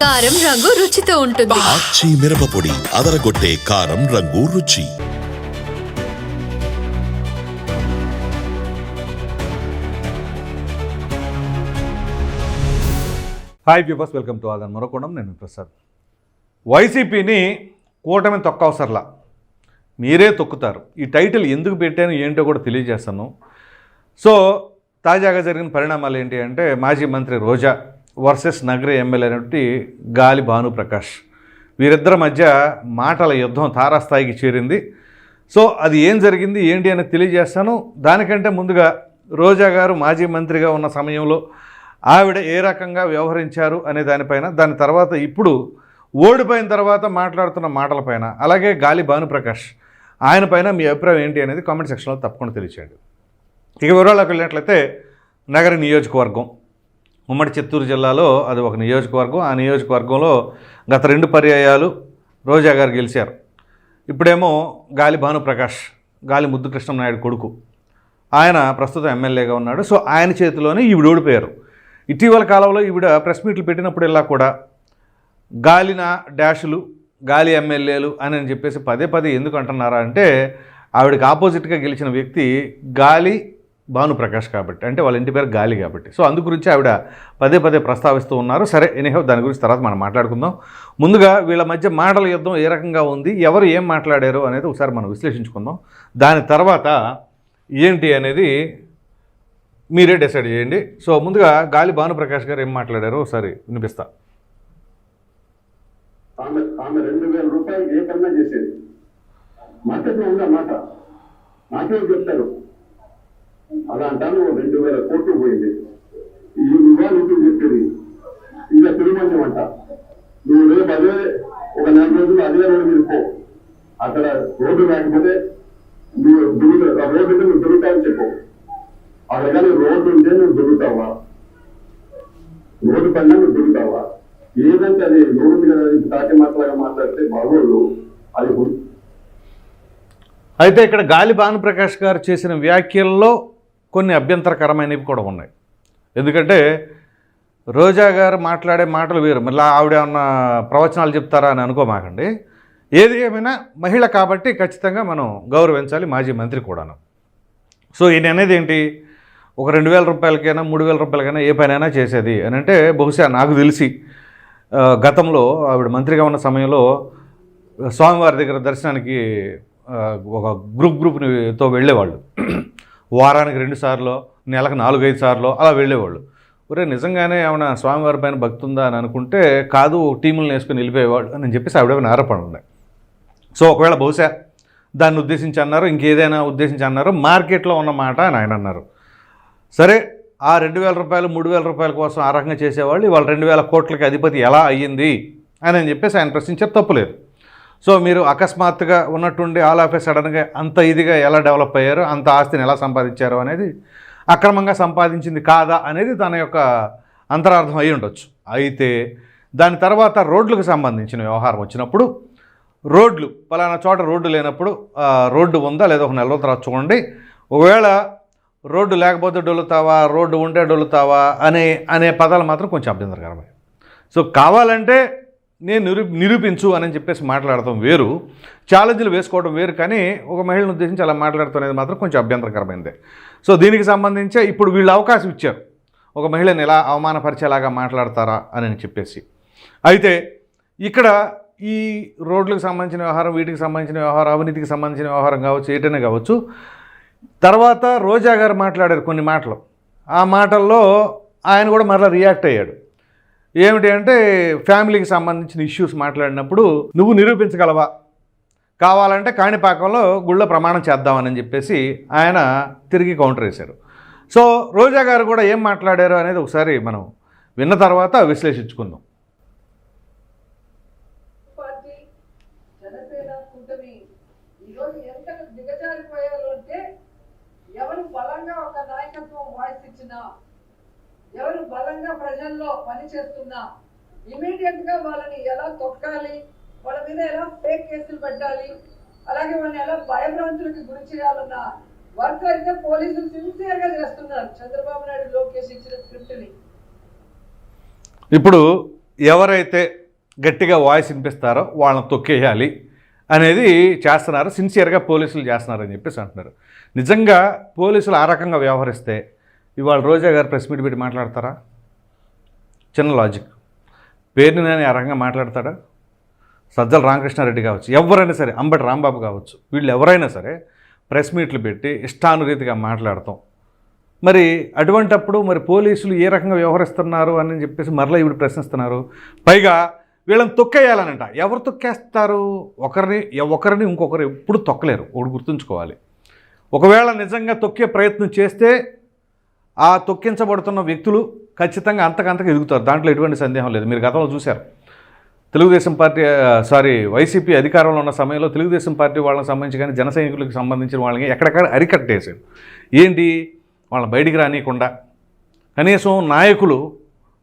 కారం రంగు రుచితో ఉంటుంది. ఆచి మిరపపొడి అదరగొట్టే కారం రంగు రుచి. హాయ్ వ్యూవర్స్ వెల్కమ్ టు ఆదన్ మరొకడం నేను ప్రసాద్ వైసీపీని కూటమి తొక్కవసరలా మీరే తొక్కుతారు ఈ టైటిల్ ఎందుకు పెట్టాను ఏంటో కూడా తెలియజేస్తాను సో తాజాగా జరిగిన పరిణామాలు ఏంటి అంటే మాజీ మంత్రి రోజా వర్సెస్ నగర ఎమ్మెల్యే అయినటువంటి గాలి భానుప్రకాష్. వీరిద్దరి మధ్య మాటల యుద్ధం తారాస్థాయికి చేరింది. సో అది ఏం జరిగింది ఏంటి అని తెలియజేస్తాను. దానికంటే ముందుగా రోజా గారు మాజీ మంత్రిగా ఉన్న సమయంలో ఆవిడ ఏ రకంగా వ్యవహరించారు అనే దానిపైన దాని తర్వాత ఇప్పుడు ఓడిపోయిన తర్వాత మాట్లాడుతున్న మాటలపైన అలాగే గాలి భానుప్రకాష్ ఆయన పైన మీ అభిప్రాయం ఏంటి అనేది కామెంట్ సెక్షన్లో తప్పకుండా తెలియచేయండి. ఇక వివరాలకు వెళ్ళినట్లయితే నగర నియోజకవర్గం. ఉమ్మడి చిత్తూరు జిల్లాలో అది ఒక నియోజకవర్గం. ఆ నియోజకవర్గంలో గత రెండు పర్యాయాలు రోజా గారు గెలిచారు. ఇప్పుడేమో గాలి భానుప్రకాష్ గాలి ముద్దు కృష్ణనాయుడు కొడుకు. ఆయన ప్రస్తుతం ఎమ్మెల్యేగా ఉన్నాడు. సో ఆయన చేతిలోనే ఈవిడ ఓడిపోయారు. ఇటీవల కాలంలో ఈవిడ ప్రెస్ మీట్లు పెట్టినప్పుడల్లా కూడా గాలిన డాషులు గాలి ఎమ్మెల్యేలు అని అని చెప్పేసి పదే పదే ఎందుకు అంటున్నారా అంటే ఆవిడకి ఆపోజిట్గా గెలిచిన వ్యక్తి గాలి భానుప్రకాష్ కాబట్టి అంటే వాళ్ళ ఇంటి పేరు గాలి కాబట్టి. సో అందు గురించి ఆవిడ పదే పదే ప్రస్తావిస్తూ ఉన్నారు. సరే ఎనీహో దాని గురించి తర్వాత మనం మాట్లాడుకుందాం. ముందుగా వీళ్ళ మధ్య మాటల యుద్ధం ఏ రకంగా ఉంది ఎవరు ఏం మాట్లాడారు అనేది ఒకసారి మనం విశ్లేషించుకుందాం. దాని తర్వాత ఏంటి అనేది మీరే డిసైడ్ చేయండి. సో ముందుగా గాలి భానుప్రకాష్ గారు ఏం మాట్లాడారో ఒకసారి వినిపిస్తా. ఆమె ఆమె రెండు వేల రూపాయలు ఏ కన్నా చేసేది? మార్కెట్లో ఉందా మాట? నాకేం చెప్తారు అలా అంటాను రెండు వేల కోట్లు పోయింది. ఈ ఇవాళ ఇప్పుడు చెప్పేది ఇంకా తిరుమల అంట. నువ్వు రేపు అదే ఒక నెల రోజులు అదే రోడ్డు మీద పో. అక్కడ రోడ్డు లేకపోతే నువ్వు దిగుతా ఆ రోడ్డు మీద నువ్వు దొరుకుతావని చెప్పు. అక్కడ కానీ రోడ్డు ఉంటే నువ్వు దొరుకుతావా రోడ్డు పైన నువ్వు దొరుకుతావా ఏదంటే అది రోడ్డు కదా తాటి మాటలాగా మాట్లాడితే బాగోళ్ళు అది అయితే ఇక్కడ గాలి భానుప్రకాష్ గారు చేసిన వ్యాఖ్యల్లో కొన్ని అభ్యంతరకరమైనవి కూడా ఉన్నాయి. ఎందుకంటే రోజా గారు మాట్లాడే మాటలు వేరు. మళ్ళీ ఆవిడ ఏమన్నా ప్రవచనాలు చెప్తారా అని అనుకోమాకండి. ఏది ఏమైనా మహిళ కాబట్టి ఖచ్చితంగా మనం గౌరవించాలి మాజీ మంత్రి కూడాను. సో ఈయన అనేది ఏంటి? ఒక రెండు వేల రూపాయలకైనా మూడు వేల రూపాయలకైనా ఏ పనైనా చేసేది అని అంటే బహుశా నాకు తెలిసి గతంలో ఆవిడ మంత్రిగా ఉన్న సమయంలో స్వామివారి దగ్గర దర్శనానికి ఒక గ్రూప్ గ్రూప్నితో వెళ్ళేవాళ్ళు. వారానికి రెండు సార్లు నెలకు నాలుగైదు సార్లు అలా వెళ్ళేవాళ్ళు. ఒరే నిజంగానే ఏమైనా స్వామివారి పైన భక్తి ఉందా అని అనుకుంటే కాదు టీములను వేసుకొని వెళ్ళిపోయేవాడు అని చెప్పేసి ఆవిడ ఆరోపణ ఉన్నాయి. సో ఒకవేళ బహుశా దాన్ని ఉద్దేశించి అన్నారు ఇంకేదైనా ఉద్దేశించి అన్నారు మార్కెట్లో ఉన్న మాట అని ఆయన అన్నారు. సరే ఆ రెండు వేల రూపాయలు మూడు వేల రూపాయల కోసం ఆ రకంగా చేసేవాళ్ళు ఇవాళ రెండు వేల కోట్లకి అధిపతి ఎలా అయ్యింది అని అని చెప్పేసి ఆయన ప్రశ్నించారు తప్పులేదు. సో మీరు అకస్మాత్తుగా ఉన్నట్టుండి ఆల్ ఆఫ్ ఏ సడన్గా అంత ఇదిగా ఎలా డెవలప్ అయ్యారో అంత ఆస్తిని ఎలా సంపాదించారు అనేది అక్రమంగా సంపాదించింది కాదా అనేది తన యొక్క అంతరార్థం అయి ఉండొచ్చు. అయితే దాని తర్వాత రోడ్లకు సంబంధించిన వ్యవహారం వచ్చినప్పుడు రోడ్లు పలానా చోట రోడ్డు లేనప్పుడు రోడ్డు ఉందా లేదా ఒక నెల తర్వాత చూడండి. ఒకవేళ రోడ్డు లేకపోతే డొల్లుతావా రోడ్డు ఉంటే డొల్లుతావా అనే అనే పదాలు మాత్రం కొంచెం అభ్యంతరకరమే సో కావాలంటే నేను నిరూ నిరూపించు అని చెప్పేసి మాట్లాడటం వేరు. ఛాలెంజ్లు వేసుకోవడం వేరు కానీ ఒక మహిళను ఉద్దేశించి అలా మాట్లాడటం అనేది మాత్రం కొంచెం అభ్యంతరకరమైందే. సో దీనికి సంబంధించి ఇప్పుడు వీళ్ళు అవకాశం ఇచ్చారు. ఒక మహిళని ఎలా అవమానపరిచేలాగా మాట్లాడతారా అని చెప్పేసి. అయితే ఇక్కడ ఈ రోడ్లకు సంబంధించిన వ్యవహారం వీటికి సంబంధించిన వ్యవహారం అవినీతికి సంబంధించిన వ్యవహారం కావచ్చు ఏటైనా కావచ్చు. తర్వాత రోజా గారు మాట్లాడారు కొన్ని మాటలు. ఆ మాటల్లో ఆయన కూడా మరలా రియాక్ట్ అయ్యాడు. ఏమిటి అంటే ఫ్యామిలీకి సంబంధించిన ఇష్యూస్ మాట్లాడినప్పుడు నువ్వు నిరూపించగలవా? కావాలంటే కాణిపాకంలో గుళ్ళ ప్రమాణం చేద్దామని చెప్పేసి ఆయన తిరిగి కౌంటర్ వేశారు. సో రోజా గారు కూడా ఏం మాట్లాడారు అనేది ఒకసారి మనం విన్న తర్వాత విశ్లేషించుకుందాం. దిగజారిపోయారు అంటే ఎవరు బలంగా ఒక నాయకత్వం వాయిస్ ఇచ్చినా ఎవరు బలంగా ప్రజల్లో పని చేస్తున్నా ఇమీడియట్గా వాళ్ళని ఎలా తొక్కాలి వాళ్ళ మీద ఎలా ఫేక్ కేసులు పెట్టాలి అలాగే వాళ్ళని ఎలా భయభ్రాంతులకు గురి చేయాలన్న వర్క్ అయితే పోలీసులు సిన్సియర్గా చేస్తున్నారు. చంద్రబాబు నాయుడు లోకేష్ ఇచ్చిన స్క్రిప్ట్ని. ఇప్పుడు ఎవరైతే గట్టిగా వాయిస్ వినిపిస్తారో వాళ్ళని తొక్కేయాలి అనేది చేస్తున్నారు సిన్సియర్గా పోలీసులు చేస్తున్నారని చెప్పేసి అంటున్నారు. నిజంగా పోలీసులు ఆ రకంగా వ్యవహరిస్తే ఇవాళ రోజా గారు ప్రెస్ మీట్ పెట్టి మాట్లాడతారా? చిన్న లాజిక్ పేరుని నేను ఆ రకంగా మాట్లాడతాడా? సజ్జల రామకృష్ణారెడ్డి కావచ్చు. ఎవరైనా సరే అంబటి రాంబాబు కావచ్చు. వీళ్ళు ఎవరైనా సరే ప్రెస్ మీట్లు పెట్టి ఇష్టానురీతిగా మాట్లాడతాం. మరి అటువంటప్పుడు మరి పోలీసులు ఏ రకంగా వ్యవహరిస్తున్నారు అని చెప్పేసి మరలా ఇప్పుడు ప్రశ్నిస్తున్నారు. పైగా వీళ్ళని తొక్కేయాలనంట. ఎవరు తొక్కేస్తారు? ఒకరిని ఒకరిని ఇంకొకరు ఎప్పుడు తొక్కలేరు. ఒకటి గుర్తుంచుకోవాలి. ఒకవేళ నిజంగా తొక్కే ప్రయత్నం చేస్తే ఆ తొక్కించబడుతున్న వ్యక్తులు ఖచ్చితంగా అంతకంతకు ఎదుగుతారు. దాంట్లో ఎటువంటి సందేహం లేదు. మీరు గతంలో చూశారు. తెలుగుదేశం పార్టీ సారీ వైసీపీ అధికారంలో ఉన్న సమయంలో తెలుగుదేశం పార్టీ వాళ్ళకి సంబంధించి కానీ జన సైనికులకు సంబంధించిన వాళ్ళని ఎక్కడెక్కడ అరికట్టేశారు. ఏంటి? వాళ్ళని బయటికి రానియకుండా. కనీసం నాయకులు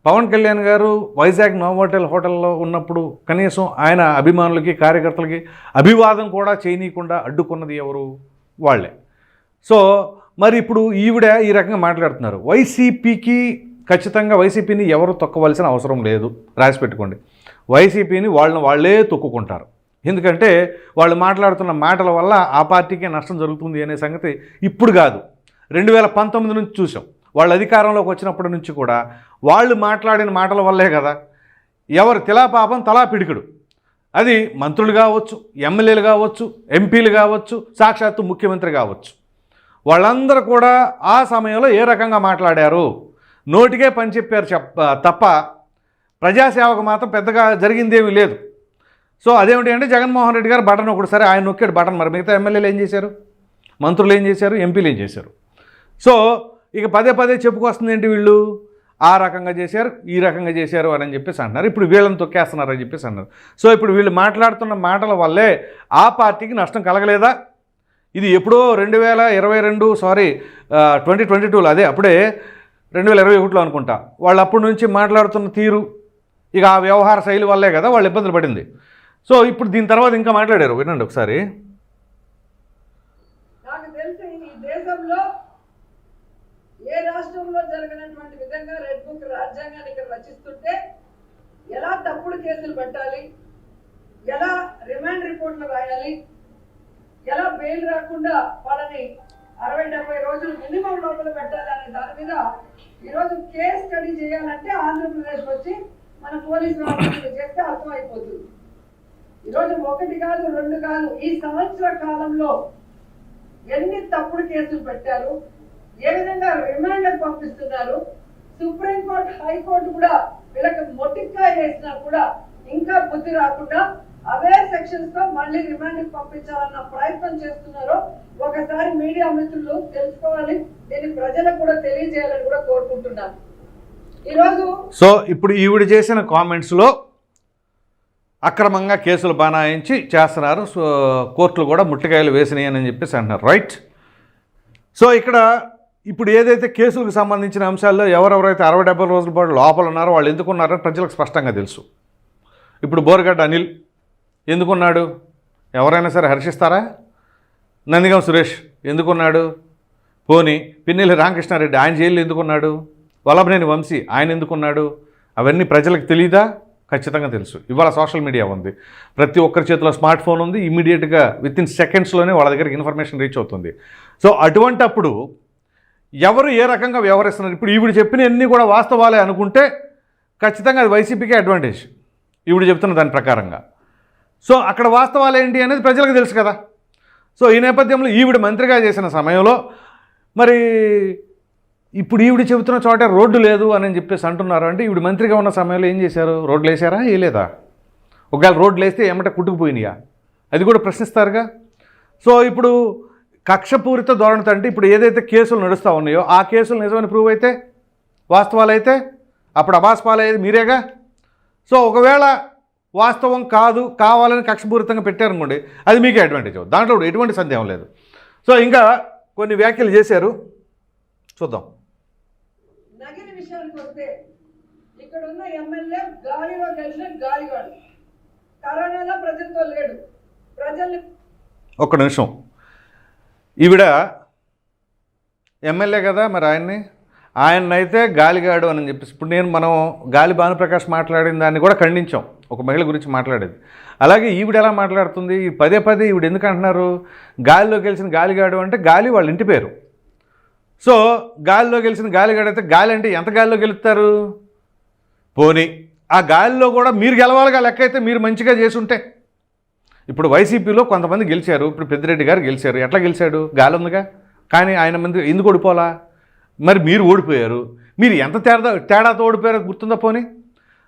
పవన్ కళ్యాణ్ గారు వైజాగ్ నోవోటల్ హోటల్లో ఉన్నప్పుడు కనీసం ఆయన అభిమానులకి కార్యకర్తలకి అభివాదం కూడా చేయనీయకుండా అడ్డుకున్నది ఎవరు? వాళ్ళే. సో మరి ఇప్పుడు ఈవిడ ఈ రకంగా మాట్లాడుతున్నారు. వైసీపీకి ఖచ్చితంగా వైసీపీని ఎవరు తొక్కవలసిన అవసరం లేదు. రాసి పెట్టుకోండి. వైసీపీని వాళ్ళని వాళ్ళే తొక్కుకుంటారు. ఎందుకంటే వాళ్ళు మాట్లాడుతున్న మాటల వల్ల ఆ పార్టీకే నష్టం జరుగుతుంది అనే సంగతి ఇప్పుడు కాదు. రెండు వేల పంతొమ్మిది నుంచి చూసాం వాళ్ళు అధికారంలోకి వచ్చినప్పటి నుంచి కూడా వాళ్ళు మాట్లాడిన మాటల వల్లే కదా. ఎవరు తిలా పాపం తలా పిడికుడు. అది మంత్రులు కావచ్చు ఎమ్మెల్యేలు కావచ్చు ఎంపీలు కావచ్చు సాక్షాత్తు ముఖ్యమంత్రి కావచ్చు. వాళ్ళందరూ కూడా ఆ సమయంలో ఏ రకంగా మాట్లాడారు? నోటికే పని చెప్పారు చెప్ప తప్ప ప్రజాసేవకు మాత్రం పెద్దగా జరిగిందేమీ లేదు. సో అదేమిటి అంటే జగన్మోహన్ రెడ్డి గారు బటన్ ఒకటి సరే ఆయన నొక్కాడు బటన్ మరి మిగతా ఎమ్మెల్యేలు ఏం చేశారు? మంత్రులు ఏం చేశారు? ఎంపీలు ఏం చేశారు? సో ఇక పదే పదే చెప్పుకొస్తుంది ఏంటి వీళ్ళు? ఆ రకంగా చేశారు ఈ రకంగా చేశారు అని చెప్పేసి అంటున్నారు. ఇప్పుడు వీళ్ళని తొక్కేస్తున్నారు అని చెప్పేసి అన్నారు సో ఇప్పుడు వీళ్ళు మాట్లాడుతున్న మాటల వల్లే ఆ పార్టీకి నష్టం కలగలేదా? ఇది ఎప్పుడో రెండు వేల ఇరవై రెండు సారీ ట్వంటీ ట్వంటీ టూలో అదే అప్పుడే రెండు వేల ఇరవై ఒకటిలో అనుకుంటా. వాళ్ళు అప్పటి నుంచి మాట్లాడుతున్న తీరు ఇక ఆ వ్యవహార శైలి వల్లే కదా వాళ్ళు ఇబ్బందులు పడింది. సో ఇప్పుడు దీని తర్వాత ఇంకా మాట్లాడారు. వినండి ఒకసారి. దేశంలో ఏ రాష్ట్రంలో జరగనటువంటి విధంగా రెడ్ బుక్ రాజ్యాంగాన్ని ఇక్కడ రచిస్తుంటే ఎలా తప్పుడు కేసులు పెట్టాలి ఎలా రిమాండ్ రిపోర్ట్లు రాయాలి ఎలా బెయిల్ రాకుండా వాళ్ళని అరవై డెబ్బై రోజులు మినిమం లోపల పెట్టాలి అనే దాని మీద ఈరోజు కేస్ స్టడీ చేయాలంటే ఆంధ్రప్రదేశ్ వచ్చి మన పోలీసు ఆఫీసులు చేస్తే అర్థమైపోతుంది. ఈరోజు ఒకటి కాదు రెండు కాదు ఈ సంవత్సర కాలంలో ఎన్ని తప్పుడు కేసులు పెట్టారు ఏ విధంగా రిమాండ్ పంపిస్తున్నారు సుప్రీంకోర్టు హైకోర్టు కూడా వీళ్ళకి మొట్టికాయ వేసినా కూడా ఇంకా బుద్ధి రాకుండా అవే సెక్షన్స్లో మళ్ళీ రిమాండ్ పంపించాలన్న ప్రయత్నం చేస్తున్నారు ఒకసారి మీడియా మిత్రులు తెలుసుకోవాలి. దీన్ని ప్రజలకు కూడా తెలియజేయాలని కూడా కోరుకుంటున్నాను. ఈరోజు సో ఇప్పుడు ఈవిడ చేసిన కామెంట్స్లో అక్రమంగా కేసులు బనాయించి చేస్తున్నారు. సో కోర్టులు కూడా ముట్టికాయలు వేసినాయని చెప్పేసి అంటున్నారు. రైట్ సో ఇక్కడ ఇప్పుడు ఏదైతే కేసులకు సంబంధించిన అంశాల్లో ఎవరెవరైతే అరవై డెబ్బై రోజుల పాటు లోపల ఉన్నారో వాళ్ళు ఎందుకు ప్రజలకు స్పష్టంగా తెలుసు. ఇప్పుడు బోరగడ్డ అనిల్ ఎందుకున్నాడు? ఎవరైనా సరే హర్షిస్తారా? నందిగం సురేష్ ఎందుకున్నాడు? పోని పిన్నెల్లి రామకృష్ణారెడ్డి ఆయన జైలు ఎందుకున్నాడు? వల్లభనేని వంశీ ఆయన ఎందుకున్నాడు? అవన్నీ ప్రజలకు తెలియదా ఖచ్చితంగా తెలుసు. ఇవాళ సోషల్ మీడియా ఉంది. ప్రతి ఒక్కరి చేతిలో స్మార్ట్ ఫోన్ ఉంది. ఇమీడియట్గా విత్ ఇన్ సెకండ్స్లోనే వాళ్ళ దగ్గరికి ఇన్ఫర్మేషన్ రీచ్ అవుతుంది. సో అటువంటప్పుడు ఎవరు ఏ రకంగా వ్యవహరిస్తున్నారు? ఇప్పుడు ఈవిడ చెప్పిన అన్నీ కూడా వాస్తవాలే అనుకుంటే ఖచ్చితంగా అది వైసీపీకే అడ్వాంటేజ్. ఈవిడ చెప్తున్న దాని ప్రకారంగా. సో అక్కడ వాస్తవాలు ఏంటి అనేది ప్రజలకు తెలుసు కదా. సో ఈ నేపథ్యంలో ఈవిడ మంత్రిగా చేసిన సమయంలో మరి ఇప్పుడు ఈవిడ చెబుతున్న చోట రోడ్డు లేదు అని చెప్పేసి అంటున్నారు. అంటే ఈవిడ మంత్రిగా ఉన్న సమయంలో ఏం చేశారు? రోడ్లు వేసారా వేయలేదా? ఒకవేళ రోడ్లు వేస్తే ఏమంటే కుట్టుకుపోయినాయా? అది కూడా ప్రశ్నిస్తారుగా. సో ఇప్పుడు కక్షపూరిత ధోరణితో అంటే ఇప్పుడు ఏదైతే కేసులు నడుస్తూ ఉన్నాయో ఆ కేసులు నిజమని ప్రూవ్ అయితే వాస్తవాలు అయితే అప్పుడు అబాస్పాలయ్యేది మీరేగా? సో ఒకవేళ వాస్తవం కాదు కావాలని కక్షపూరితంగా పెట్టారనుకోండి అది మీకే అడ్వాంటేజ్ అవుతుంది. దాంట్లో ఎటువంటి సందేహం లేదు. సో ఇంకా కొన్ని వ్యాఖ్యలు చేశారు. చూద్దాం. నగిరి విషయానికి వస్తే ఇక్కడ ఉన్న ఎమ్మెల్యే గాలిలో గెలిచిన గాలిగాడు కరోనాలో ప్రజలతో లేడు. ప్రజల్ని ఒక్క నిమిషం. ఈవిడ ఎమ్మెల్యే కదా మరి ఆయన్ని? ఆయన్నైతే గాలిగాడు అని చెప్పేసి ఇప్పుడు నేను మనం గాలి భానుప్రకాష్ మాట్లాడిన దాన్ని కూడా ఖండించాం. ఒక మహిళ గురించి మాట్లాడేది. అలాగే ఈవిడ ఎలా మాట్లాడుతుంది? ఈ పదే పదే ఈవిడ ఎందుకు అంటున్నారు? గాలిలో గెలిచిన గాలిగాడు అంటే గాలి వాళ్ళ ఇంటి పేరు. సో గాలిలో గెలిచిన గాలిగాడు అయితే గాలి అంటే ఎంత గాలిలో గెలుస్తారు? పోనీ ఆ గాలిలో కూడా మీరు గెలవాలిగా లెక్క అయితే మీరు మంచిగా చేసి ఉంటే ఇప్పుడు వైసీపీలో కొంతమంది గెలిచారు. ఇప్పుడు పెద్దిరెడ్డి గారు గెలిచారు. ఎట్లా గెలిచాడు? గాలి ఉందిగా? కానీ ఆయన మంది ఎందుకు ఓడిపోలా మరి మీరు ఓడిపోయారు. మీరు ఎంత తేడా తేడాతో ఓడిపోయారో గుర్తుందా పోనీ?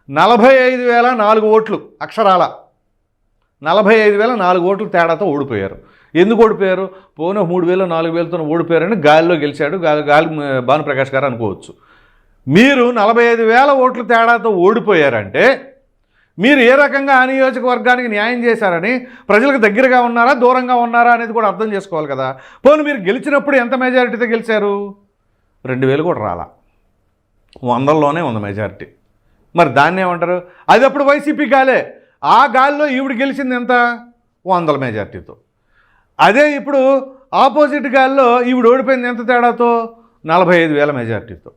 నలభై ఐదు వేల నాలుగు ఓట్లు అక్షరాల. నలభై ఐదు వేల నాలుగు ఓట్లు తేడాతో ఓడిపోయారు. ఎందుకు ఓడిపోయారు? పోనీ మూడు వేలు నాలుగు వేలతో ఓడిపోయారని గాలిలో గెలిచాడు. గాలి గాలి భానుప్రకాష్ గారు అనుకోవచ్చు. మీరు నలభై ఐదు వేల ఓట్లు తేడాతో ఓడిపోయారంటే మీరు ఏ రకంగా ఆ నియోజకవర్గానికి న్యాయం చేశారని ప్రజలకు దగ్గరగా ఉన్నారా దూరంగా ఉన్నారా అనేది కూడా అర్థం చేసుకోవాలి కదా. పోను మీరు గెలిచినప్పుడు ఎంత మెజారిటీతో గెలిచారు? రెండు వేలు కూడా రాలా. వందల్లోనే ఉంది మెజారిటీ మరి దాన్ని ఏమంటారు? అది అప్పుడు వైసీపీ గాలే. ఆ గాలిలో ఈవిడ గెలిచింది ఎంత? వందల మెజార్టీతో అదే ఇప్పుడు ఆపోజిట్ గాల్లో ఈవిడ ఓడిపోయింది ఎంత తేడాతో? నలభై ఐదు వేల మెజార్టీతో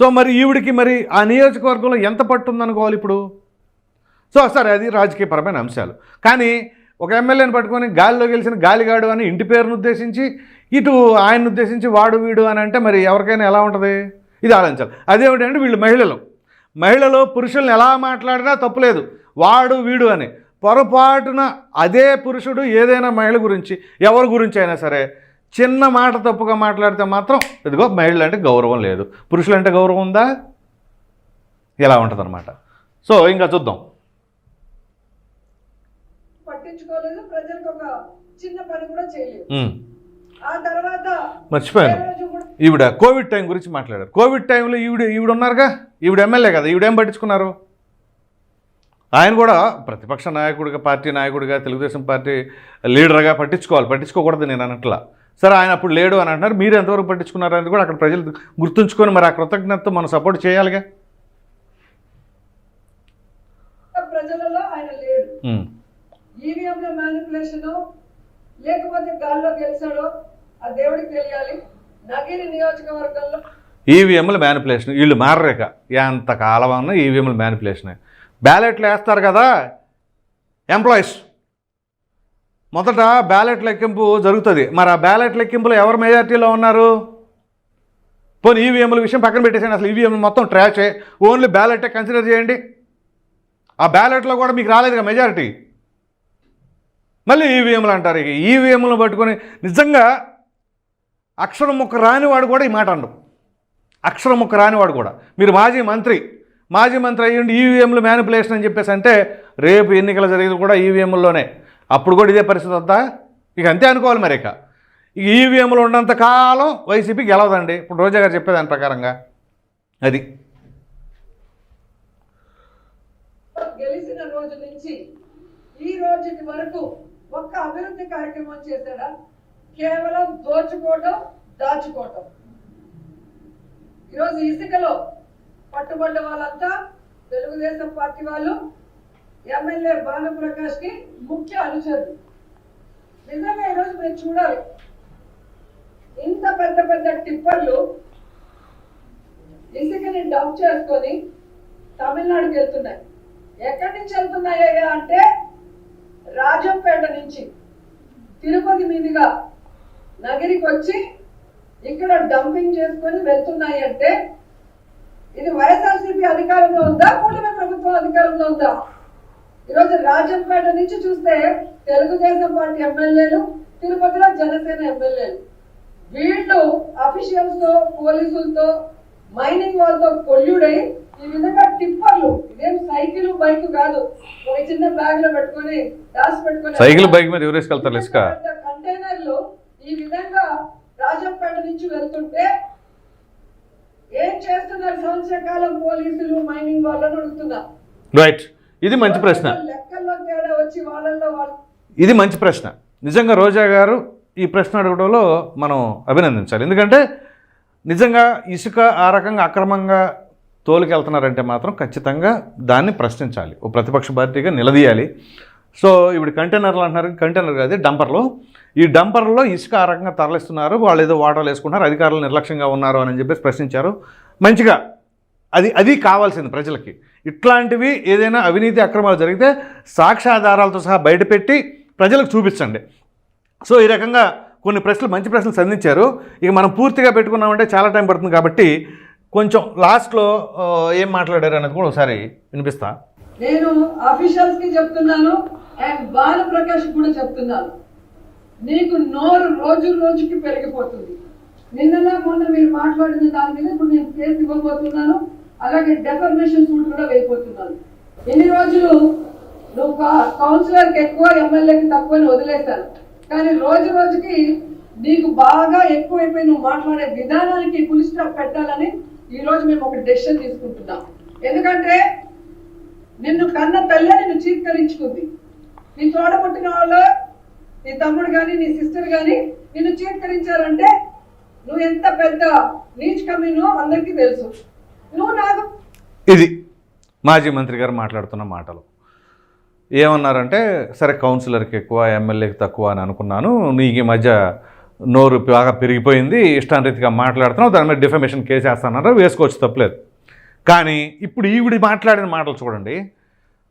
సో మరి ఈవిడికి మరి ఆ నియోజకవర్గంలో ఎంత పట్టుందనుకోవాలి ఇప్పుడు? సో సరే అది రాజకీయపరమైన అంశాలు. కానీ ఒక ఎమ్మెల్యేని పట్టుకొని గాలిలో గెలిచిన గాలిగాడు అని ఇంటి పేరును ఉద్దేశించి ఇటు ఆయన్ని ఉద్దేశించి వాడు వీడు అని అంటే మరి ఎవరికైనా ఎలా ఉంటుంది? ఇది ఆలోచించాలి. అదేమిటంటే వీళ్ళు మహిళలు. మహిళలు పురుషుల్ని ఎలా మాట్లాడినా తప్పులేదు వాడు వీడు అని. పొరపాటున అదే పురుషుడు ఏదైనా మహిళ గురించి ఎవరి గురించి అయినా సరే చిన్న మాట తప్పుగా మాట్లాడితే మాత్రం ఇదిగో మహిళలు అంటే గౌరవం లేదు. పురుషులు అంటే గౌరవం ఉందా? ఎలా ఉంటుందన్నమాట. సో ఇంకా చూద్దాం. పట్టించుకోలేదు. ప్రజలకు ఒక చిన్న పని కూడా చేయలేదు. మర్చిపోయాను. ఈవిడ కోవిడ్ టైం గురించి మాట్లాడారు. కోవిడ్ టైంలో ఈవిడ ఈవిడ ఉన్నారుగా? ఈవిడ ఎమ్మెల్యే కదా ఈవిడేం పట్టించుకున్నారు? ఆయన కూడా ప్రతిపక్ష నాయకుడిగా పార్టీ నాయకుడిగా తెలుగుదేశం పార్టీ లీడర్గా పట్టించుకోవాలి. పట్టించుకోకూడదు నేను అన్నట్లా. సరే ఆయన అప్పుడు లేడు అని అంటున్నారు. మీరు ఎంతవరకు పట్టించుకున్నారు అనేది కూడా అక్కడ ప్రజలు గుర్తుంచుకొని మరి ఆ కృతజ్ఞతతో మనం సపోర్ట్ చేయాలిగా? ప్రజలలో ఆయన లేడు. ఉమ్. ఈవీఎంల మ్యానిపులేషన్ లేకపోతే గాల్లో గెలిచాడో ఆ దేవుడికి తెలియాలి. నగిరి నియోజకవర్గంలో ఈవీఎంల మ్యానిపులేషన్ వీళ్ళు మారరేక. ఎంత కాలం ఈవీఎంలు ఈవీఎంల మ్యానిపులేషన్ బ్యాలెట్లు వేస్తారు కదా? ఎంప్లాయీస్ మొదట బ్యాలెట్ లెక్కింపు జరుగుతుంది. మరి ఆ బ్యాలెట్ లెక్కింపులో ఎవరు మెజార్టీలో ఉన్నారు? పోనీ ఈవీఎంల విషయం పక్కన పెట్టేసాను అసలు ఈవీఎం మొత్తం ట్రాషే ఓన్లీ బ్యాలెటే కన్సిడర్ చేయండి. ఆ బ్యాలెట్లో కూడా మీకు రాలేదుగా మెజారిటీ మళ్ళీ ఈవీఎంలు అంటారు ఇక. ఈవీఎంలను పట్టుకొని నిజంగా అక్షరం ముక్క రానివాడు కూడా ఈ మాట అండు. అక్షరం ముక్క రానివాడు కూడా. మీరు మాజీ మంత్రి మాజీ మంత్రి అయ్యండి ఈవీఎంలు మ్యానిపులేషన్ అని చెప్పేసి అంటే రేపు ఎన్నికలు జరిగేది కూడా ఈవీఎంల్లోనే అప్పుడు కూడా ఇదే పరిస్థితి వద్దా? ఇక అంతే అనుకోవాలి మరి ఇక. ఇక ఈవీఎంలు ఉన్నంత కాలం వైసీపీ గెలవదండి. ఇప్పుడు రోజా గారు చెప్పేదాని ప్రకారంగా. అది. గెలిచిన రోజు నుంచి ఈ రోజు వరకు ఒక్క అభివృద్ధి కార్యక్రమం చేశాడా? కేవలం దోచుకోవటం దాచుకోవటం. ఈరోజు ఇసుకలో పట్టుబడ్డ వాళ్ళంతా తెలుగుదేశం పార్టీ వాళ్ళు ఎమ్మెల్యే భానుప్రకాష్కి ముఖ్య అనుచరులు. నిజంగా ఈరోజు మీరు చూడాలి. ఇంత పెద్ద పెద్ద టిప్పర్లు ఇసుకని డంప్ చేసుకొని తమిళనాడుకి వెళ్తున్నాయి. ఎక్కడి నుంచి వెళ్తున్నాయ్యా అంటే రాజంపేట నుంచి తిరుపతి మీదుగా. నగరికి వచ్చి ఇక్కడ డంపింగ్ చేసుకొని వెళ్తున్నాయి అంటే ఇది వైఎస్ఆర్సీపీ అధికారంలో ఉందా కూటమి ప్రభుత్వం అధికారంలో ఉందా? ఈరోజు రాజంపేట నుంచి చూస్తే తెలుగుదేశం పార్టీ ఎమ్మెల్యేలు తిరుపతిలో జనసేన ఎమ్మెల్యేలు. వీళ్ళు అఫీషియల్స్తో పోలీసులతో మైనింగ్ వాళ్ళతో కొల్లుడై ఈ విధంగా టిప్పర్లు ఇదేం సైకిల్ బైక్ కాదు. ఒక చిన్న బ్యాగ్లో పెట్టుకొని దాచి పెట్టుకొని సైకిల్ బైక్ మీద ఎవరు వేసుకెళ్తారు ఇసుక కంటైనర్లు ఈ విధంగా రాజంపేట నుంచి వెళ్తుంటే ఏం చేస్తున్నారు సంవత్సర కాలం పోలీసులు? మైనింగ్ వాళ్ళని అడుగుతున్నా. రైట్ ఇది మంచి ప్రశ్న. లెక్కల్లో తేడా వచ్చి వాళ్ళల్లో వాళ్ళు ఇది మంచి ప్రశ్న. నిజంగా రోజా గారు ఈ ప్రశ్న అడగడంలో మనం అభినందించాలి. ఎందుకంటే నిజంగా ఇసుక ఆ రకంగా అక్రమంగా తోలుకెళ్తున్నారంటే మాత్రం ఖచ్చితంగా దాన్ని ప్రశ్నించాలి. ఓ ప్రతిపక్ష పార్టీగా నిలదీయాలి. సో ఇప్పుడు కంటైనర్లు అంటున్నారు కంటైనర్ కాదు డంపర్లు. ఈ డంపర్లో ఇసుక ఆ రకంగా తరలిస్తున్నారు. వాళ్ళు ఏదో వాటర్లు వేసుకుంటున్నారు అధికారులు నిర్లక్ష్యంగా ఉన్నారు అని చెప్పేసి ప్రశ్నించారు. మంచిగా అది అది కావాల్సింది ప్రజలకి. ఇట్లాంటివి ఏదైనా అవినీతి అక్రమాలు జరిగితే సాక్ష్యాధారాలతో సహా బయటపెట్టి ప్రజలకు చూపించండి. సో ఈ రకంగా కొన్ని ప్రశ్నలు మంచి ప్రశ్నలు సంధించారు. ఇక మనం పూర్తిగా పెట్టుకున్నామంటే చాలా టైం పడుతుంది కాబట్టి కొంచెం లాస్ట్లో ఏం మాట్లాడారు అనేది కూడా ఒకసారి వినిపిస్తా. నేను ఆఫీషియల్స్కి చెప్తున్నాను. అండ్ బాలప్రకాష్ కూడా చెప్తున్నాను నీకు నోరు రోజు రోజుకి పెరిగిపోతుంది. నిన్న మొన్న మీరు మాట్లాడిన దాని మీద ఇప్పుడు నేను కేసు ఇవ్వబోతున్నాను. అలాగే డెఫర్మేషన్ సూట్ కూడా వేయబోతున్నాను. ఎన్ని రోజులు నువ్వు కౌన్సిలర్కి ఎక్కువ ఎమ్మెల్యేకి తక్కువ అని వదిలేశాను. కానీ రోజు రోజుకి నీకు బాగా ఎక్కువైపోయి నువ్వు మాట్లాడే విధానానికి పులి స్టాప్ పెట్టాలని ఈ రోజు మేము ఒక డెసిషన్ తీసుకుంటున్నాం. ఎందుకంటే నిన్ను కన్న తల్లే నిన్ను చీత్కరించుకుంది. నేను చూడబుట్టిన వాళ్ళు నీ తమ్ముడు కానీ నీ సిస్టర్ కానీ నిన్ను చీత్కరించారంటే నువ్వు ఎంత పెద్ద నీచ్ కమీనో అందరికీ తెలుసు. నువ్వు నాకు ఇది మాజీ మంత్రి గారు మాట్లాడుతున్న మాటలు. ఏమన్నారంటే సరే కౌన్సిలర్కి ఎక్కువ ఎమ్మెల్యేకి తక్కువ అని అనుకున్నాను. నీకు ఈ మధ్య నోరు బాగా పెరిగిపోయింది ఇష్టానరీతిగా మాట్లాడుతున్నావు దాని మీద డిఫమేషన్ కేసు వేస్తానన్నారు వేసుకోవచ్చు తప్పలేదు. కానీ ఇప్పుడు ఈవిడి మాట్లాడిన మాటలు చూడండి.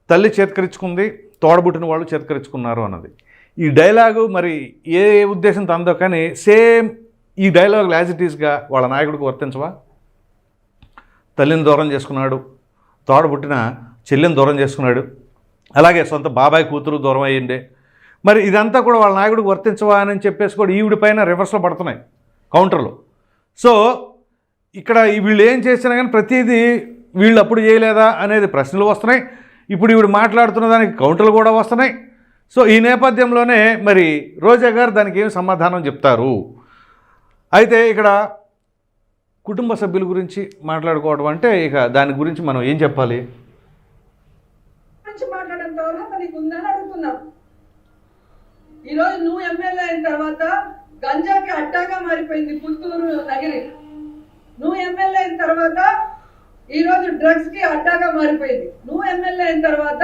తల్లి చేత్కరించుకుంది తోడబుట్టిన వాళ్ళు చేతకరించుకున్నారు అన్నది. ఈ డైలాగు మరి ఏ ఉద్దేశంతో అందో కానీ సేమ్ ఈ డైలాగ్ యాజ్ ఇట్ ఈస్గా వాళ్ళ నాయకుడికి వర్తించవా? తల్లిని దూరం చేసుకున్నాడు తోడబుట్టిన చెల్లిని దూరం చేసుకున్నాడు అలాగే సొంత బాబాయ్ కూతురు దూరం అయ్యిండే మరి ఇదంతా కూడా వాళ్ళ నాయకుడికి వర్తించవా అని చెప్పేసి కూడా ఈవిడి పైన రివర్స్లో పడుతున్నాయి కౌంటర్లు సో ఇక్కడ వీళ్ళు ఏం చేసినా కానీ ప్రతిదీ వీళ్ళు అప్పుడు చేయలేదా అనేది ప్రశ్నలు వస్తున్నాయి. ఇప్పుడు ఇవిడు మాట్లాడుతున్న దానికి కౌంటర్లు కూడా వస్తున్నాయి. సో ఈ నేపథ్యంలోనే మరి రోజా గారు దానికి ఏం సమాధానం చెప్తారు? అయితే ఇక్కడ కుటుంబ సభ్యుల గురించి మాట్లాడుకోవడం అంటే ఇక దాని గురించి మనం ఏం చెప్పాలి? ఈరోజు నువ్వు ఎమ్మెల్యే అయిన తర్వాత గంజాకి అట్టాగా మారిపోయింది పుత్తూరు నగరి. నువ్వు ఎమ్మెల్యే అయిన తర్వాత ఈరోజు డ్రగ్స్కి అడ్డాగా మారిపోయింది. నువ్వు ఎమ్మెల్యే అయిన తర్వాత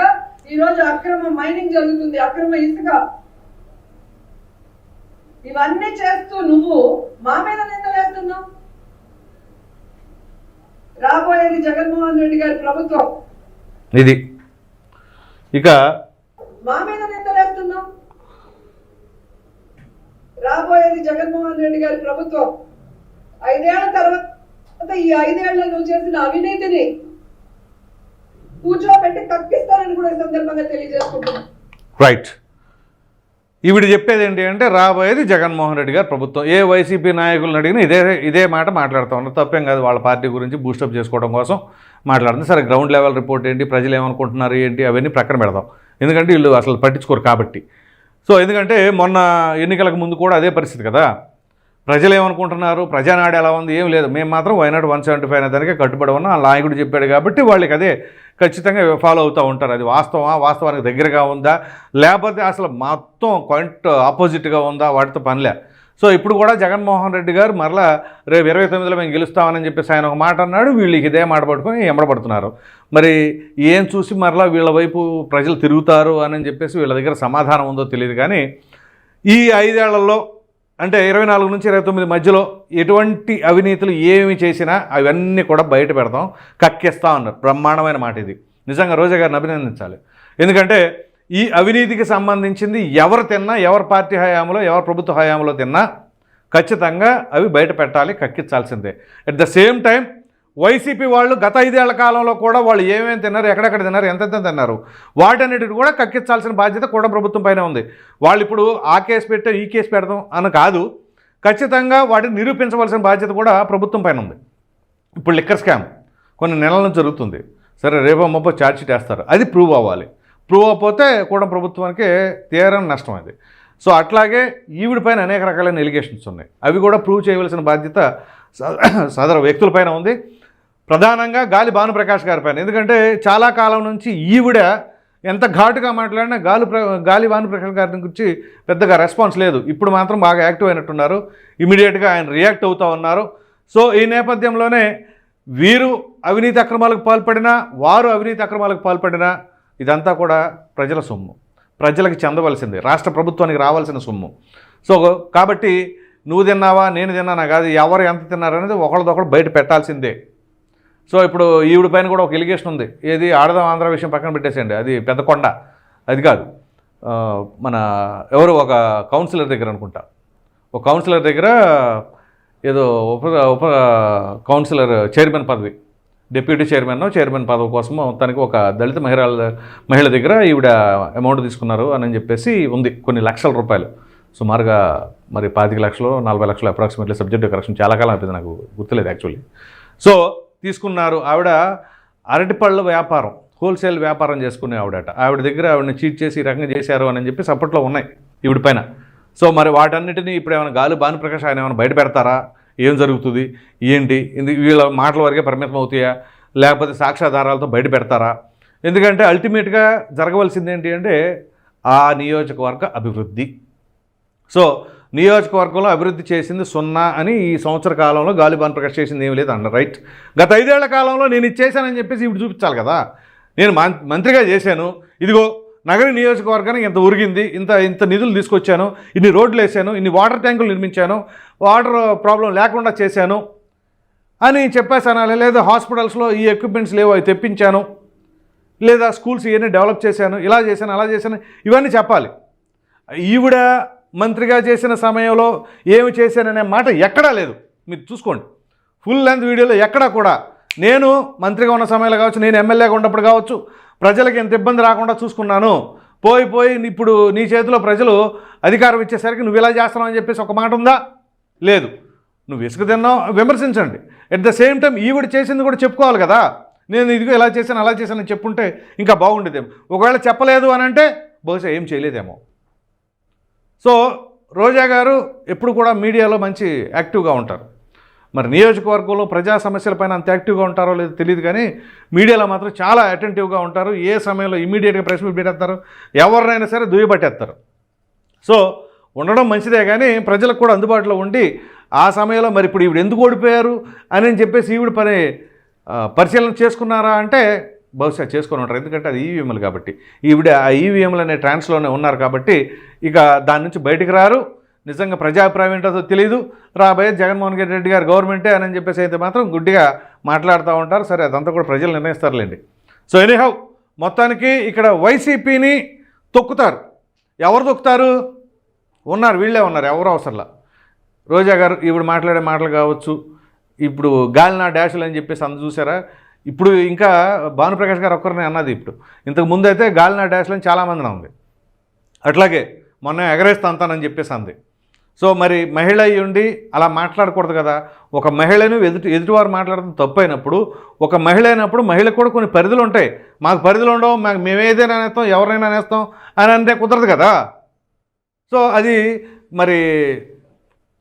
ఈరోజు అక్రమ మైనింగ్ జరుగుతుంది. అక్రమ ఇసుక. ఇవన్నీ చేస్తూ నువ్వు మా మీద నిందలేస్తున్నావు రాబోయేది జగన్మోహన్ రెడ్డి గారి ప్రభుత్వం. ఇది. ఇక మా మీద నిందలేస్తున్నాం రాబోయేది జగన్మోహన్ రెడ్డి గారి ప్రభుత్వం. ఐదేళ్ళ తర్వాత ఈ ఐదేళ్ళ నువ్వు చేసిన అవినీతిని కూర్చోబెట్టి తప్పిస్తానని కూడా ఈ సందర్భంగా తెలియజేసుకుంటున్నాను. రైట్ ఈవిడ చెప్పేది ఏంటి అంటే రాబోయేది జగన్మోహన్ రెడ్డి గారు ప్రభుత్వం. ఏ వైసీపీ నాయకులను అడిగినా ఇదే ఇదే మాట మాట్లాడుతూ ఉన్నారు. తప్పేం కాదు వాళ్ళ పార్టీ గురించి బూస్టప్ చేసుకోవడం కోసం మాట్లాడుతుంది సరే గ్రౌండ్ లెవెల్ రిపోర్ట్ ఏంటి ప్రజలు ఏమనుకుంటున్నారు ఏంటి అవన్నీ ప్రక్కన పెడదాం. ఎందుకంటే వీళ్ళు అసలు పట్టించుకోరు కాబట్టి. సో ఎందుకంటే మొన్న ఎన్నికలకు ముందు కూడా అదే పరిస్థితి కదా. ప్రజలు ఏమనుకుంటున్నారు ప్రజానాడు ఎలా ఉంది? ఏం లేదు. మేము మాత్రం వైనాడు వన్ సెవెంటీ ఫైవ్ అనే దానికి కట్టుబడి ఉన్నాం. ఆ నాయకుడు చెప్పాడు కాబట్టి వాళ్ళకి అదే ఖచ్చితంగా ఫాలో అవుతూ ఉంటారు. అది వాస్తవమా? వాస్తవానికి దగ్గరగా ఉందా? లేకపోతే అసలు మొత్తం క్వైంట్ ఆపోజిట్గా ఉందా? వాటితో పనిలే సో ఇప్పుడు కూడా జగన్మోహన్ రెడ్డి గారు మరలా రేపు ఇరవై తొమ్మిదిలో మేము గెలుస్తామని చెప్పేసి ఆయన ఒక మాట అన్నాడు. వీళ్ళకి ఇదే మాట పట్టుకొని ఎమ్మడబడుతున్నారు మరి ఏం చూసి మరలా వీళ్ళ వైపు ప్రజలు తిరుగుతారు అని చెప్పేసి వీళ్ళ దగ్గర సమాధానం ఉందో తెలియదు కానీ ఈ ఐదేళ్ళలో అంటే ఇరవై నాలుగు నుంచి ఇరవై తొమ్మిది మధ్యలో ఎటువంటి అవినీతులు ఏమి చేసినా అవన్నీ కూడా బయట పెడతాం కక్కిస్తా ఉన్నారు బ్రహ్మాండమైన మాట ఇది. నిజంగా రోజా గారిని అభినందించాలి. ఎందుకంటే ఈ అవినీతికి సంబంధించింది ఎవరు తిన్నా ఎవరి పార్టీ హయాంలో ఎవరి ప్రభుత్వ హయాంలో తిన్నా ఖచ్చితంగా అవి బయట పెట్టాలి కక్కించాల్సిందే. At the same time YCP వాళ్ళు గత ఐదేళ్ళ కాలంలో కూడా వాళ్ళు ఏమేమి తిన్నారు ఎక్కడెక్కడ తిన్నారు ఎంతెంత తిన్నారు వాటన్నిటిని కూడా కక్కించాల్సిన బాధ్యత కూడా ప్రభుత్వం పైన ఉంది. వాళ్ళు ఇప్పుడు ఆ కేసు పెట్టే ఈ కేసు పెడదాం అని కాదు ఖచ్చితంగా వాటిని నిరూపించవలసిన బాధ్యత కూడా ప్రభుత్వం పైన ఉంది. ఇప్పుడు లిక్కర్ స్కామ్ కొన్ని నెలల నుంచి జరుగుతుంది. సరే రేపో మొప్పో ఛార్జ్షీట్ వేస్తారు. అది ప్రూవ్ అవ్వాలి. ప్రూవ్ అవ్వకపోతే కూడా ప్రభుత్వానికి తీరని నష్టం అది. సో అట్లాగే ఈవిడ పైన అనేక రకాలైన ఎలిగేషన్స్ ఉన్నాయి. అవి కూడా ప్రూవ్ చేయవలసిన బాధ్యత సదర సదరు వ్యక్తులపైన ఉంది. ప్రధానంగా గాలి భానుప్రకాష్ గారి పైన. ఎందుకంటే చాలా కాలం నుంచి ఈవిడ ఎంత ఘాటుగా మాట్లాడినా గాలి గాలి భానుప్రకాష్ గారిని గురించి పెద్దగా రెస్పాన్స్ లేదు. ఇప్పుడు మాత్రం బాగా యాక్టివ్ అయినట్టున్నారు. ఇమీడియట్గా ఆయన రియాక్ట్ అవుతూ ఉన్నారు. సో ఈ నేపథ్యంలోనే వీరు అవినీతి అక్రమాలకు పాల్పడినా వారు అవినీతి అక్రమాలకు పాల్పడినా ఇదంతా కూడా ప్రజల సొమ్ము. ప్రజలకు చెందవలసింది. రాష్ట్ర ప్రభుత్వానికి రావాల్సిన సొమ్ము. సో కాబట్టి నువ్వు తిన్నావా నేను తిన్నానా కాదు ఎవరు ఎంత తిన్నారనేది ఒకళ్ళదొకడు బయట పెట్టాల్సిందే. సో ఇప్పుడు ఈవిడ పైన కూడా ఒక ఎలిగేషన్ ఉంది. ఏది ఆడదాం ఆంధ్ర విషయం పక్కన పెట్టేసేయండి. అది పెద్ద కొండ. అది కాదు. మన ఎవరు? ఒక కౌన్సిలర్ దగ్గర అనుకుంటా. ఒక కౌన్సిలర్ దగ్గర ఏదో ఉప ఉప కౌన్సిలర్ చైర్మన్ పదవి. డిప్యూటీ చైర్మన్ చైర్మన్ పదవి కోసం తనకి ఒక దళిత మహిళ మహిళ దగ్గర ఈవిడ అమౌంట్ తీసుకున్నారు అని చెప్పేసి ఉంది. కొన్ని లక్షల రూపాయలు. సుమారుగా మరి పాతిక లక్షలు నలభై లక్షలు అప్రాక్సిమేట్లీ సబ్జెక్ట్ కరెక్షన్ చాలా కాలం అయిపోయింది నాకు గుర్తులేదు యాక్చువల్లీ సో తీసుకున్నారు. ఆవిడ అరటిపళ్ళ వ్యాపారం హోల్సేల్ వ్యాపారం చేసుకునే ఆవిడట. ఆవిడ దగ్గర ఆవిడని చీట్ చేసి ఈ రకంగా చేశారు అని చెప్పి సపోర్ట్లో ఉన్నాయి ఈవిడ పైన. సో మరి వాటన్నిటిని ఇప్పుడు ఏమైనా గాలి భానుప్రకాష్ ఆయన ఏమైనా బయట పెడతారా? ఏం జరుగుతుంది? ఏంటి? వీళ్ళ మాటల వరకే పరిమితం అవుతాయా? లేకపోతే సాక్ష్యాధారాలతో బయట పెడతారా? ఎందుకంటే అల్టిమేట్గా జరగవలసింది ఏంటి అంటే ఆ నియోజకవర్గ అభివృద్ధి. సో నియోజకవర్గంలో అభివృద్ధి చేసింది సున్నా అని ఈ సంవత్సర కాలంలో గాలిబాన్ ప్రకాష్ చేసింది ఏమి లేదు అన్న రైట్. గత ఐదేళ్ళ కాలంలో నేను ఇచ్చేసానని చేశానని చెప్పేసి ఇప్పుడు చూపించాలి కదా. నేను మంత్రిగా చేశాను. ఇదిగో నగర నియోజకవర్గానికి ఇంత ఉరిగింది ఇంత ఇంత నిధులు తీసుకొచ్చాను ఇన్ని రోడ్లు వేసాను ఇన్ని వాటర్ ట్యాంకులు నిర్మించాను వాటర్ ప్రాబ్లం లేకుండా చేశాను అని చెప్పేసాను లేదా హాస్పిటల్స్లో ఈ ఎక్విప్మెంట్స్ లేవు అవి తెప్పించాను. లేదా స్కూల్స్ ఇవన్నీ డెవలప్ చేశాను ఇలా చేశాను అలా చేశాను ఇవన్నీ చెప్పాలి. ఈవిడ మంత్రిగా చేసిన సమయంలో ఏమి చేశాననే మాట ఎక్కడా లేదు. మీరు చూసుకోండి. ఫుల్ లెంత్ వీడియోలో ఎక్కడా కూడా నేను మంత్రిగా ఉన్న సమయంలో కావచ్చు నేను ఎమ్మెల్యేగా ఉన్నప్పుడు కావచ్చు ప్రజలకు ఎంత ఇబ్బంది రాకుండా చూసుకున్నాను. పోయి పోయి ఇప్పుడు నీ చేతిలో ప్రజలు అధికారం ఇచ్చేసరికి నువ్వు ఇలా చేస్తున్నావు అని చెప్పేసి ఒక మాట ఉందా? లేదు. నువ్వు ఇసుక తిన్నావు విమర్శించండి. ఎట్ ద సేమ్ టైం ఈవిడ చేసింది కూడా చెప్పుకోవాలి కదా. నేను ఇదిగో ఇలా చేశాను అలా చేశాను అని చెప్పుంటే ఇంకా బాగుండేదేమో. ఒకవేళ చెప్పలేదు అని అంటే బహుశా ఏం చేయలేదేమో. సో రోజా గారు ఎప్పుడు కూడా మీడియాలో మంచి యాక్టివ్గా ఉంటారు. మరి నియోజకవర్గంలో ప్రజా సమస్యలపైన అంత యాక్టివ్గా ఉంటారో లేదో తెలియదు కానీ మీడియాలో మాత్రం చాలా అటెంటివ్గా ఉంటారు. ఏ సమయంలో ఇమీడియట్గా ప్రెస్ మీట్ పెట్టేస్తారు? ఎవరినైనా సరే దుయ్యబట్టేస్తారు. సో ఉండడం మంచిదే కానీ ప్రజలకు కూడా అందుబాటులో ఉండి ఆ సమయంలో మరి ఇప్పుడు ఈవిడ ఎందుకు ఓడిపోయారు? అని చెప్పేసి ఈవిడ పని పరిశీలన చేసుకున్నారా అంటే బహుశా చేసుకొని ఉంటారు. ఎందుకంటే అది ఈవీఎంలు కాబట్టి. ఈవిడ ఆ ఈవీఎంలు అనే ట్రాన్స్లోనే ఉన్నారు కాబట్టి ఇక దాని నుంచి బయటికి రారు. నిజంగా ప్రజాభిప్రాయం ఏంటో తెలియదు రాబోయే జగన్మోహన్ రెడ్డి గారు గవర్నమెంటే అని చెప్పేసి అయితే మాత్రం గుడ్డిగా మాట్లాడుతూ ఉంటారు. సరే అదంతా కూడా ప్రజలు నిర్ణయిస్తారులేండి. సో ఎనీహౌ మొత్తానికి ఇక్కడ వైసీపీని తొక్కుతారు. ఎవరు తొక్కుతారు? ఉన్నారు వీళ్ళే ఉన్నారు ఎవరు అవసరంలా. రోజా గారు ఇప్పుడు మాట్లాడే మాటలు కావచ్చు. ఇప్పుడు గాలినా డాషులు అని చెప్పేసి అందు చూసారా? ఇప్పుడు ఇంకా భానుప్రకాష్ గారు ఒక్కరిని అన్నది ఇప్పుడు. ఇంతకు ముందైతే గాలిన డాష్లో డాషులు చాలామంది ఉంది. అట్లాగే మొన్న ఎగరేస్తా అంతానని చెప్పేసి అంది. సో మరి మహిళ అయి ఉండి అలా మాట్లాడకూడదు కదా. ఒక మహిళను ఎదుటి ఎదుటివారు మాట్లాడడం తప్పు అయినప్పుడు ఒక మహిళ అయినప్పుడు మహిళకు కూడా కొన్ని పరిధులు ఉంటాయి. మాకు పరిధులు ఉండవు మాకు మేమేదైనా ఏదైనా అనేస్తాం ఎవరైనా అనేస్తాం అని అంటే కుదరదు కదా. సో అది మరి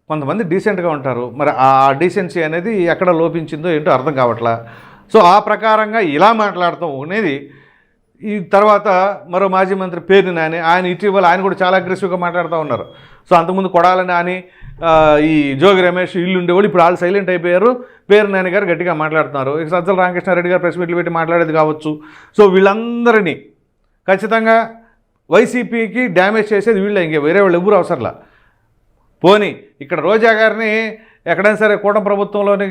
కొంతమంది డీసెంట్గా ఉంటారు. మరి ఆ డీసెన్సీ అనేది ఎక్కడ లోపించిందో ఏంటో అర్థం కావట్లా. సో ఆ ప్రకారంగా ఇలా మాట్లాడతాం. అనేది ఈ తర్వాత మరో మాజీ మంత్రి పేరుని నాని ఆయన ఇటీవల ఆయన కూడా చాలా అగ్రెసివ్గా మాట్లాడుతూ ఉన్నారు. సో అంతకుముందు కొడాల నాని ఈ జోగి రమేష్ ఇల్లు ఉండేవాళ్ళు ఇప్పుడు వాళ్ళు సైలెంట్ అయిపోయారు. పేరు నాని గారు గట్టిగా మాట్లాడుతున్నారు. ఇక సజ్జల రామకృష్ణారెడ్డి గారు ప్రెస్ మీట్లు పెట్టి మాట్లాడేది కావచ్చు. సో వీళ్ళందరినీ ఖచ్చితంగా వైసీపీకి డ్యామేజ్ చేసేది వీళ్ళే ఇంకే వేరే వాళ్ళు ఎవరు అవసరంలా. పోని ఇక్కడ రోజా గారిని ఎక్కడైనా సరే కూటమి ప్రభుత్వంలోని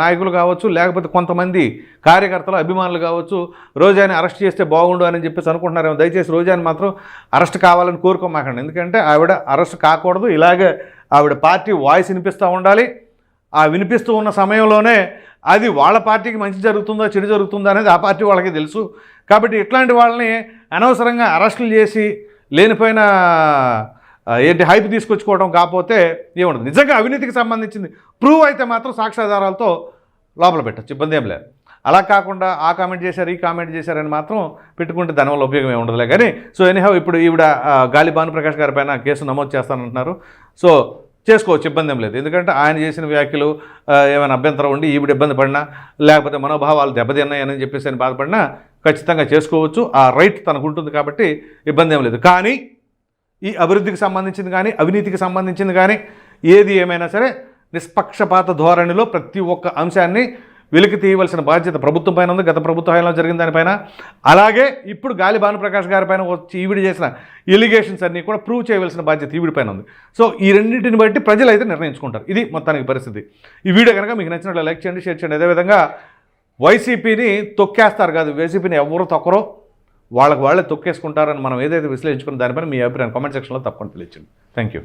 నాయకులు కావచ్చు లేకపోతే కొంతమంది కార్యకర్తలు అభిమానులు కావచ్చు రోజాని అరెస్ట్ చేస్తే బాగుండు అని చెప్పేసి అనుకుంటున్నారేమో. దయచేసి రోజాని మాత్రం అరెస్ట్ కావాలని కోరుకోమాకండి. ఎందుకంటే ఆవిడ అరెస్ట్ కాకూడదు. ఇలాగే ఆవిడ పార్టీ వాయిస్ వినిపిస్తూ ఉండాలి. ఆ వినిపిస్తూ ఉన్న సమయంలోనే అది వాళ్ళ పార్టీకి మంచి జరుగుతుందో చెడు జరుగుతుందో అనేది ఆ పార్టీ వాళ్ళకి తెలుసు. కాబట్టి ఇట్లాంటి వాళ్ళని అనవసరంగా అరెస్టులు చేసి లేనిపోయిన ఏంటి హైప్ తీసుకొచ్చుకోవడం కాకపోతే ఏముండదు. నిజంగా అవినీతికి సంబంధించింది ప్రూవ్ అయితే మాత్రం సాక్ష్యాధారాలతో లోపల పెట్టచ్చు ఇబ్బంది ఏం లేదు. అలా కాకుండా ఆ కామెంట్ చేశారు ఈ కామెంట్ చేశారని మాత్రం పెట్టుకుంటే దానివల్ల ఉపయోగం ఏమి ఉండదులే. కానీ సో ఎనీహౌ ఇప్పుడు ఈవిడ గాలి భానుప్రకాష్ గారి పైన కేసు నమోదు చేస్తానంటున్నారు. సో చేసుకోవచ్చు ఇబ్బంది ఏం లేదు. ఎందుకంటే ఆయన చేసిన వ్యాఖ్యలు ఏమైనా అభ్యంతరం ఉండి ఈవిడ ఇబ్బంది పడినా లేకపోతే మనోభావాలు దెబ్బతిన్నాయని చెప్పేసి అని బాధపడినా ఖచ్చితంగా చేసుకోవచ్చు. ఆ రైట్ తనకు ఉంటుంది కాబట్టి ఇబ్బంది ఏం లేదు. కానీ ఈ అభివృద్ధికి సంబంధించింది కానీ అవినీతికి సంబంధించింది కానీ ఏది ఏమైనా సరే నిష్పక్షపాత ధోరణిలో ప్రతి ఒక్క అంశాన్ని వెలికి తీయవలసిన బాధ్యత ప్రభుత్వం పైన ఉంది. గత ప్రభుత్వ హయాంలో జరిగిన దానిపైన. అలాగే ఇప్పుడు గాలి భానుప్రకాష్ గారి పైన వచ్చి ఈవిడ చేసిన ఎలిగేషన్స్ అన్నీ కూడా ప్రూవ్ చేయవలసిన బాధ్యత ఈవిడ పైన ఉంది. సో ఈ రెండింటిని బట్టి ప్రజలు అయితే నిర్ణయించుకుంటారు. ఇది మొత్తానికి పరిస్థితి. ఈ వీడియో కనుక మీకు నచ్చినట్లు లైక్ చేయండి షేర్ చేయండి. అదేవిధంగా వైసీపీని తొక్కేస్తారు కాదు. వైసీపీని ఎవరు తొక్కరో వాళ్ళకి వాళ్ళే తొక్కేసుకుంటారని మనం ఏదైతే విశ్లేషించుకున్న దానిపైన మీ అభిప్రాయం కామెంట్ సెక్షన్లో తప్పకుండా తెలియచండి థ్యాంక్ యూ